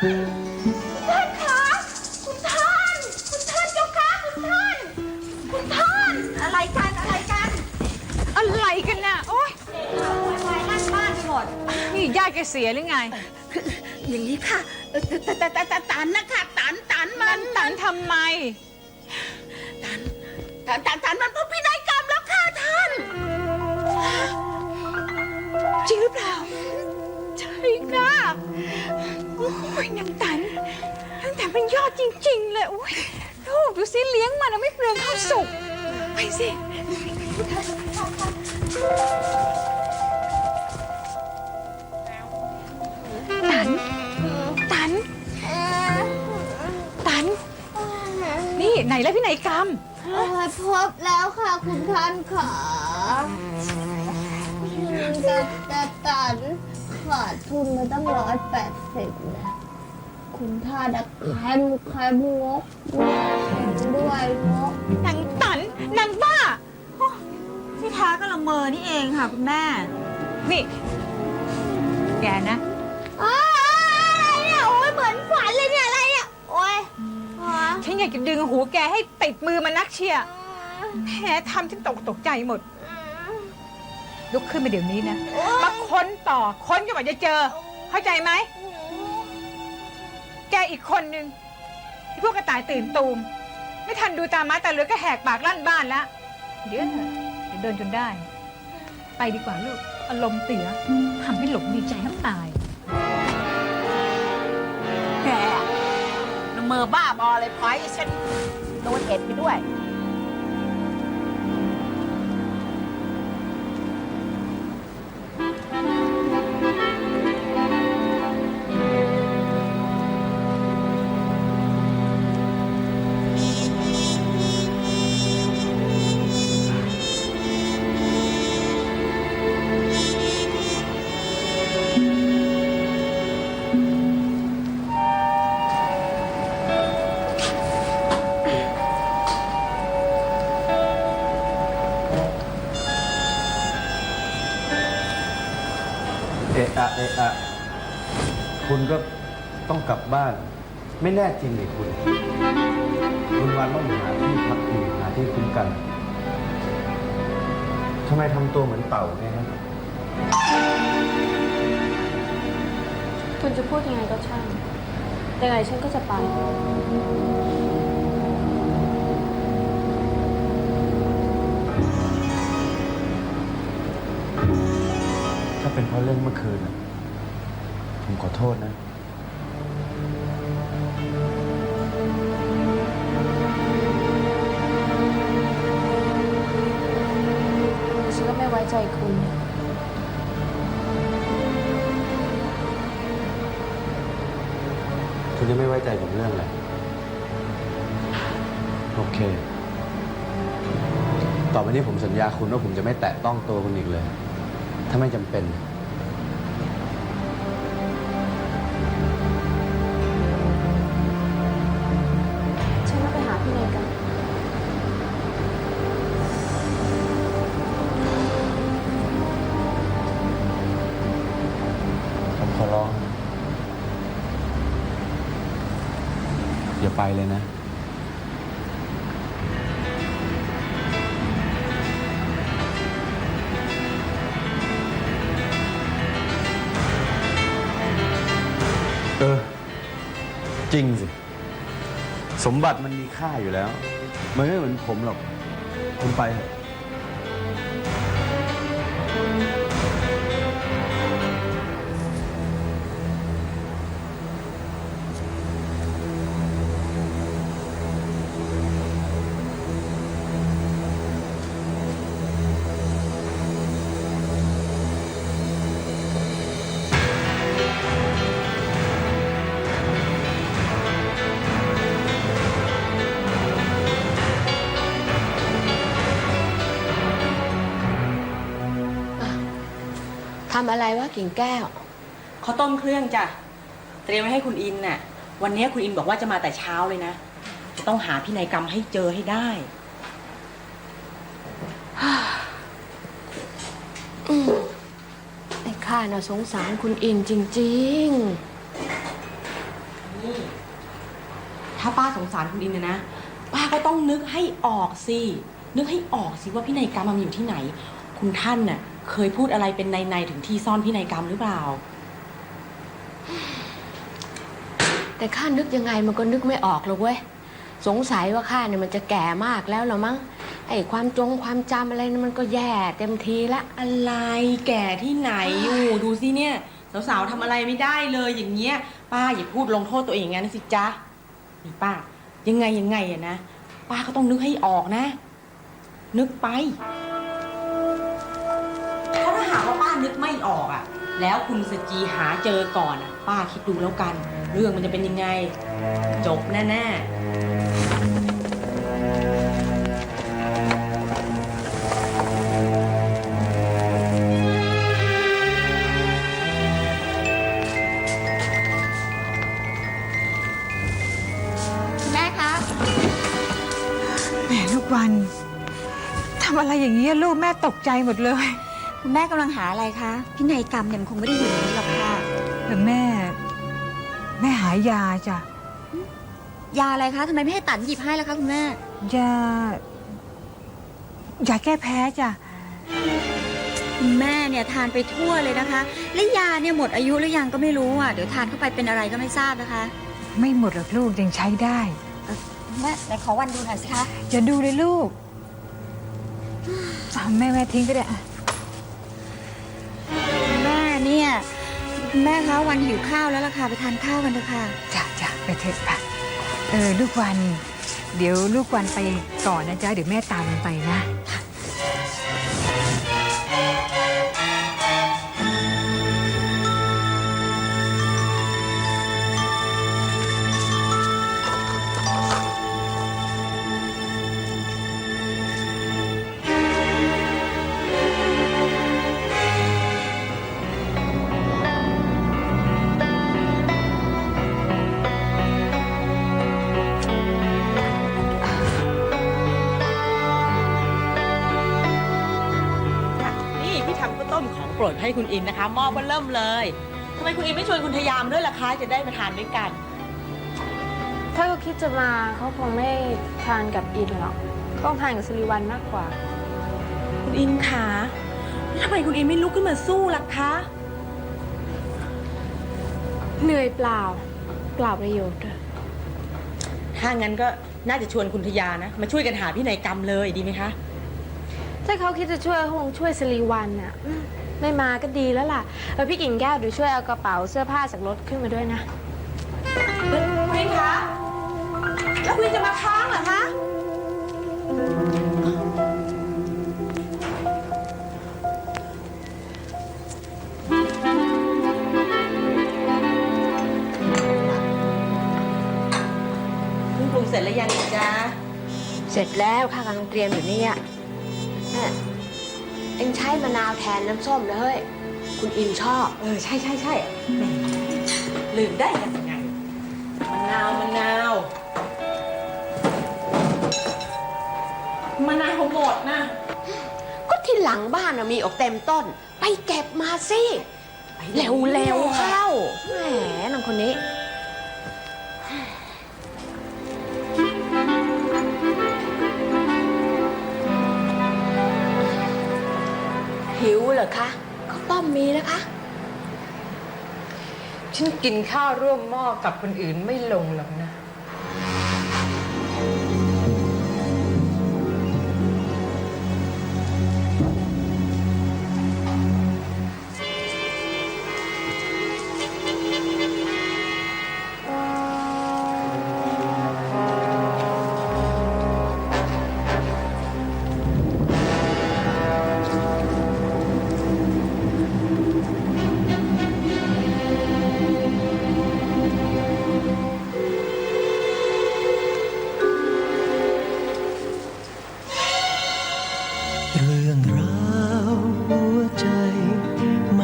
ท่านคะคุณท่าน คุณท่านเจ้าค่ะคุณท่าน คุณท่าน อะไรกันอะไรกันอะไรกันน่ะโอ๊ยวายลั่นบ้านไปหมด นี่ญาติแกเสียหรือไง อย่างนี้ค่ะเอ่อแต่แต่แต่แต่ตันนะคะตันตันมัมันนตันทำไม ตันตันตันตันมันพบพินัยกรรมแล้วค่ะท่าน จริงหรือเปล่า ใช่ค่ะ อ้ยนางตันนางตันเป็นยอดจริง ๆ เลยโอ้ยลูกดูสิเลี้ยงมันอะไม่เปลืองข้าวสุก ไปสิตัน ตัน ตัน นี่ไหนแล้วพี่ไหนยกรรมพบแล้วค่ะคุณท่านค่ะแต่แต่ตัน ขาดทุนมาตั้งร้อยแปดสิบนะคุณท่านอะแคมแคมงกด้วยงกนางตันนางบ้าที่แท้ก็ละเมอนี่เองค่ะคุณแม่ นี่ แกนะอ้าวอะไรเนี่ยโอ้ยเหมือนฝันเลยเนี่ยอะไรเนี่ยโอ้ยอ๋อ ฉันอยากจะดึงหูแกให้ติดมือมันนักเชียร์แพ้ทำฉันตกตกใจหมด ลุกขึ้นมาเดี๋ยวนี้นะ มาค้นต่อ ค้นจนกว่าจะเจอ เข้าใจไหม แกอีกคนนึงไอ้พวกกระต่ายตื่นตูม ไม่ทันดูตาม้าตาเรือก็แหกปากลั่นบ้านแล้วเดี๋ยวเถอะเดี๋ยวเดินจนได้ ไปดีกว่าลูก อารมณ์เสียทำให้หลงดีใจแทบตาย แกละเมอบ้าบอเลยพอยฉันโดนเอ็ดไปด้วย อะอะเอะอะคุณก็ต้องกลับบ้าน ไม่แน่จริงเลยคุณ คุณวันต้องหาที่พักพิงหาที่คุ้มกันทำไมทำตัวเหมือนเต่าเนี่ยฮะคุณจะพูดยังไงก็ช่างแต่ไงฉันก็จะไป เป็นเพราะเรื่องเมื่อคืนน่ะผมขอโทษนะ ฉันก็ไม่ไว้ใจคุณ คุณยังไม่ไว้ใจผมเรื่องอะไร โอเค ต่อไปนี้ผมสัญญาคุณว่าผมจะไม่แตะต้องตัวคุณอีกเลย ถ้าไม่จำเป็น ฉันก็ไปหาพี่เนยกัน ผมขอร้องอย่าไปเลยนะ จริงสิ สมบัติมันมีค่าอยู่แล้ว มันไม่เหมือนผมหรอก คุณไปเถอะ ทำอะไรวะกิ่งแก้ว เขาต้มเครื่องจ้ะ เตรียมไว้ให้คุณอินน่ะ วันนี้คุณอินบอกว่าจะมาแต่เช้าเลยนะ จะต้องหาพินัยกรรมให้เจอให้ได้ไอ้ข้าน่ะสงสารคุณอินจริงๆถ้าป้าสงสารคุณอินนะนะ ป้าก็ต้องนึกให้ออกสิ นึกให้ออกสิว่าพินัยกรรมมันอยู่ที่ไหน คุณท่านน่ะ เคยพูดอะไรเป็นในๆถึงที่ซ่อนพินัยกรรมหรือเปล่า แต่ข้านึกยังไงมันก็นึกไม่ออกเลยเว้ย สงสัยว่าข้าเนี่ยมันจะแก่มากแล้วเหรอมั้ง ไอ้ความจงความจำอะไรนี่มันก็แย่เต็มทีละ อะไรแก่ที่ไหนอยู่ดูสิเนี่ย สาวๆทำอะไรไม่ได้เลยอย่างเงี้ย ป้าอย่าพูดลงโทษตัวเองอย่างนั้นสิจ๊ะนี่ป้า ยังไงยังไงอะนะ ป้าก็ต้องนึกให้ออกนะ นึกไปเพราะถ้าหากว่าป้านึกไม่ออกอะแล้วคุณสจีหาเจอก่อนอะป้าคิดดูแล้วกัน เรื่องมันจะเป็นยังไง จบแน่ๆ คุณแม่คะ แหมลูกวันทำอะไรอย่างนี้ยลูกแม่ตกใจหมดเลย คุณแม่กำลังหาอะไรคะ พินัยกรรมเนี่ยมันคงไม่ได้อยู่ในนี้หรอกค่ะ แต่แม่ แม่หายาจ้ะ ยาอะไรคะทำไมไม่ให้ตันหยิบให้ล่ะคะคุณแม่ ยา ยาแก้แพ้จ้ะ คุณแม่เนี่ยทานไปทั่วเลยนะคะ และยาเนี่ยหมดอายุหรือยังก็ไม่รู้อะ เดี๋ยวทานเข้าไปเป็นอะไรก็ไม่ทราบนะคะ ไม่หมดหรอกลูกยังใช้ได้ แม่ไหนขอวันดูหน่อยสิคะอย่าดูเลยลูกเอาแม่แม่ทิ้งก็ได้อะคุณแม่ เนี่ยคุณแม่คะวันหิวข้าวแล้วล่ะค่ะไปทานข้าวกันเถอะค่ะจ้ะจ้ะไปเถอะค่ะเออลูกวัน เดี๋ยวลูกวันไปก่อนนะจ๊ะเดี๋ยวแม่ตามมันไปนะ รดให้คุณอินนะคะหม้อเบอเริ่มเลยทำไมคุณอินไม่ชวนคุณทยามด้วยล่ะคะจะได้มาทานด้วยกันถ้าเขาคิดจะมาเขาคงไม่ทานกับอินหรอกเขาคงทานกับสิริวัลมากกว่า คุณอินคะแล้วทำไมคุณอินไม่ลุกขึ้นมาสู้ล่ะคะเหนื่อยเปล่าเปล่าประโยชน์ด้วยถ้างั้นก็น่าจะชวนคุณทยานะ มาช่วยกันหาพินัยกรรมเลยดีไหมคะ ถ้าเขาคิดจะช่วยเขาคงช่วยสิริวัลน่ะอืม ไม่มาก็ดีแล้วล่ะเออพี่กิ่งแก้วเดี๋ยวช่วยเอากระเป๋าเสื้อผ้าจากรถขึ้นมาด้วยนะคุณอินคะแล้วคุณอินจะมาค้างเหรอคะ เพิ่งปรุงเสร็จแล้วยังจ๊ะเสร็จแล้วข้ากำลังเตรียมอยู่เนี่ยแม่ เอ็งใช้มะนาวแทนน้ำส้มนะเฮ้ย คุณอินชอบ เออ ใช่ใช่ใช่แหมลืมได้ยังไงมะนาวมะนาวมะนาวหมดนะก็ที่หลังบ้านน่ะมีออกเต็มต้น ไปเก็บมาสิ เร็วๆเข้า แหมนางคนนี้ อคะข้าวต้มมีนะคะ ฉันกินข้าวร่วมหม้อกับคนอื่นไม่ลงหรอก